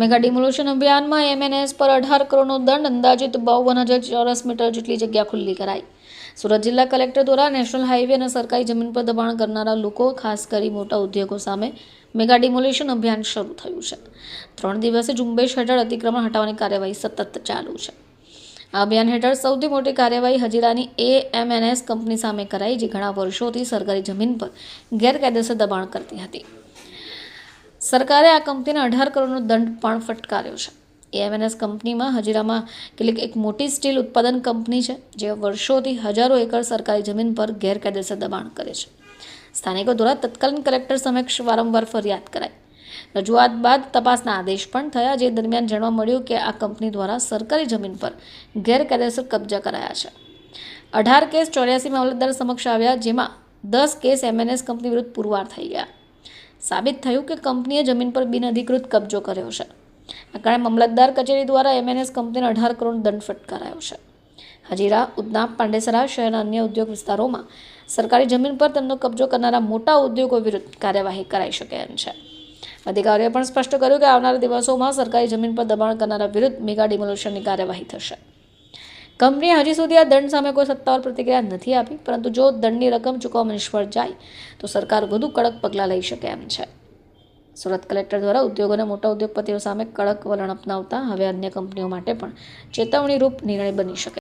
Mega demolition અભિયાનમાં MNS પર અઢાર કરોડનો દંડ અંદાજિત બાવન હજાર ચોરસ મીટર જેટલી જગ્યા ખુલ્લી કરાઈ. સુરત જિલ્લા કલેક્ટર દ્વારા નેશનલ હાઈવે અને સરકારી જમીન પર દબાણ કરનારા લોકો, ખાસ કરી મોટા ઉદ્યોગો સામે મેગા ડિમોલ્યુશન અભિયાન શરૂ થયું છે. ત્રણ દિવસે ઝુંબેશ હેઠળ અતિક્રમણ હટાવવાની કાર્યવાહી સતત ચાલુ છે. આ અભિયાન હેઠળ સૌથી મોટી કાર્યવાહી હજીરાની એએમએનએસ કંપની સામે કરાઈ, જે ઘણા વર્ષોથી સરકારી જમીન પર ગેરકાયદેસર દબાણ કરતી હતી. સરકારે આ કંપનીને અઢાર કરોડનો દંડ પણ ફટકાર્યો છે. એએમએનએસ કંપનીમાં હજીરામાં કેટલીક એક મોટી સ્ટીલ ઉત્પાદન કંપની છે, જે વર્ષોથી હજારો એકર સરકારી જમીન પર ગેરકાયદેસર દબાણ કરે છે. સ્થાનિકો દ્વારા તત્કાલીન કલેક્ટર સમક્ષ વારંવાર ફરિયાદ કરાઈ. રજૂઆત બાદ તપાસના આદેશ પણ થયા, જે દરમિયાન જાણવા મળ્યું કે આ કંપની દ્વારા સરકારી જમીન પર ગેરકાયદેસર કબજા કરાયા છે. અઢાર કેસ ચોર્યાસી મામલતદાર સમક્ષ આવ્યા, જેમાં દસ કેસ એમએનએસ કંપની વિરુદ્ધ પુરવાર થઈ ગયા. સાબિત થયું કે કંપનીએ જમીન પર બિનઅધિકૃત કબજો કર્યો છે. આ કારણે મામલતદાર કચેરી દ્વારા એમએનએસ કંપનીને અઢાર કરોડ દંડ ફટકારાયો છે. હજીરા ઉદના પાંડેસરા શહેરના અન્ય ઉદ્યોગ વિસ્તારોમાં સરકારી જમીન પર તેમનો કબજો કરનારા મોટા ઉદ્યોગો વિરુદ્ધ કાર્યવાહી કરાઈ શકે એમ છે. અધિકારીઓએ પણ સ્પષ્ટ કર્યું કે આવનારા દિવસોમાં સરકારી જમીન પર દબાણ કરનારા વિરુદ્ધ મેગા ડિમોલ્યુશનની કાર્યવાહી થશે. કંપનીએ હજી સુધી આ દંડ સામે કોઈ સત્તાવાર પ્રતિક્રિયા નથી આપી, પરંતુ જો દંડની રકમ ચૂકવવામાં નિષ્ફળ જાય, તો સરકાર વધુ કડક પગલાં લઈ શકે એમ છે. સુરત કલેક્ટર દ્વારા ઉદ્યોગોને મોટા ઉદ્યોગપતિઓ સામે કડક વલણ અપનાવતા હવે અન્ય કંપનીઓ માટે પણ ચેતવણીરૂપ નિર્ણય બની શકે